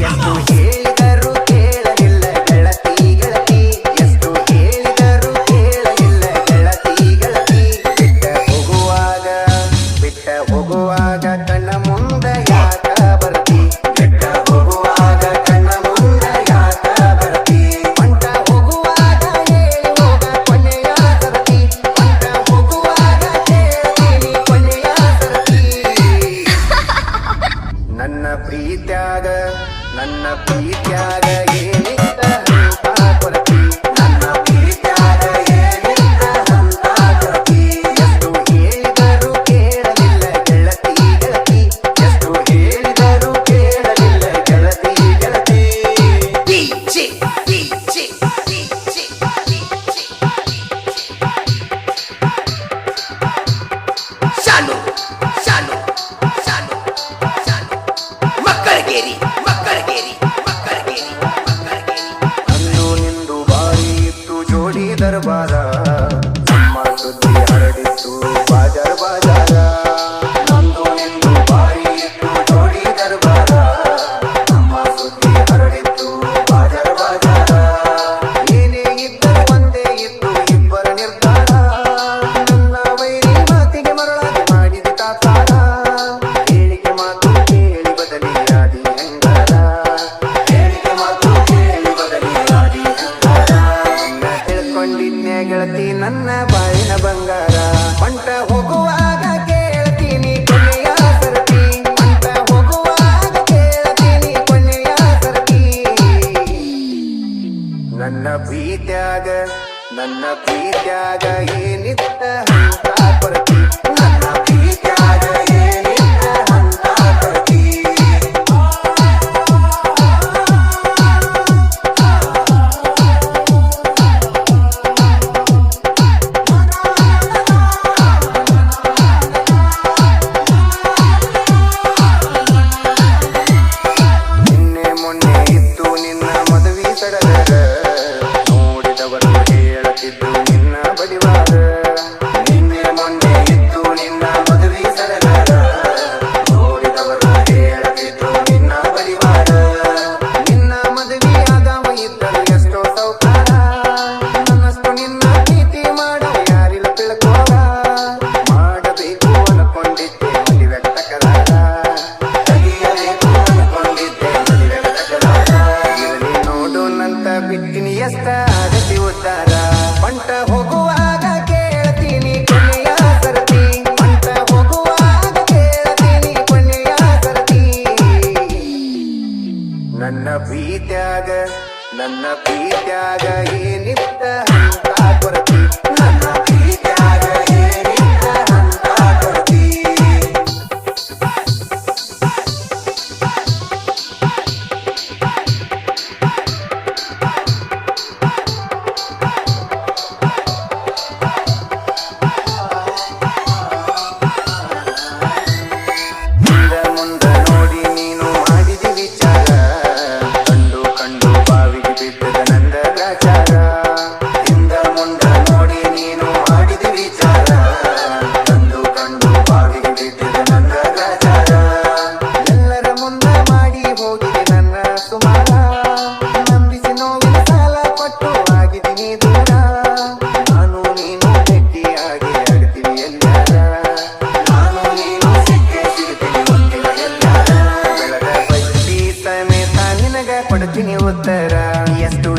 ಎಷ್ಟು ಹೇಳಿದರು ಕೇಳಲಿಲ್ಲ ಗೆಳತಿ ಗೆಳತಿ. ಎಷ್ಟು ಹೇಳಿದರು ಕೇಳಲಿಲ್ಲ ಗೆಳತಿ ಗೆಳತಿ. ಬಿಟ್ಟ ಹೋಗುವಾಗ ಬಿಟ್ಟ ಹೋಗುವಾಗ ಕಣ್ಣ ಮುಂದೆ ಯಾಕ ಬರ್ತಿ? ಬಿಟ್ಟ ಹೋಗುವಾಗ ಕಣ್ಣ ಮುಂದೆ ಯಾಕ ಬರ್ತಿ? ಹೊಂಟ ಹೋಗುವಾಗ ಹೇಳಿ ಹೋಗ ಕೊನೆಯ ಸರತಿ? ಹೊಂಟ ಹೋಗುವಾಗ ಹೇಳ್ತೀನಿ ಕೊನೆಯ ಸರತಿ? ನನ್ನ ಪ್ರೀತ್ಯಾಗ ನನ್ನ ಪ್ರೀತ್ಯಾಗ ಬಾಜಾರ್, ಬಾಜಾರ. ಅಂದು ನಿಂದು ಬಾರಿ. ಇತ್ತು ಜೋಡಿ ಹರಡಿತ್ತು ಏನೇ ಇಬ್ಬರ ವೈರಿ ಮಾತು ಕೇಳಿ ಬದಲಿಯಾದಿ ಹೆಂಗಾರ. ಹೇಳಿಕೆ ಮಾತು ಕೇಳಿ ಬದಲಿಯಾದಿ ಹೆಂಗಾರ. ನನ್ನ ತಿಳ್ಕೊಂಡಿದ್ನೆ ಗೆಳತಿ, ನನ್ನ ಪ್ರೀತ್ಯಾಗ ನನ್ನ ಪ್ರೀತ್ಯಾಗ ಏನಿತ್ತ ಹಂತ ನನ್ನ ಪ್ರೀತ್ಯಾಗ ಏನಿತ್ತ? ಕೊಡ್ತೀನಿ ಉತ್ತರ. ಎಷ್ಟು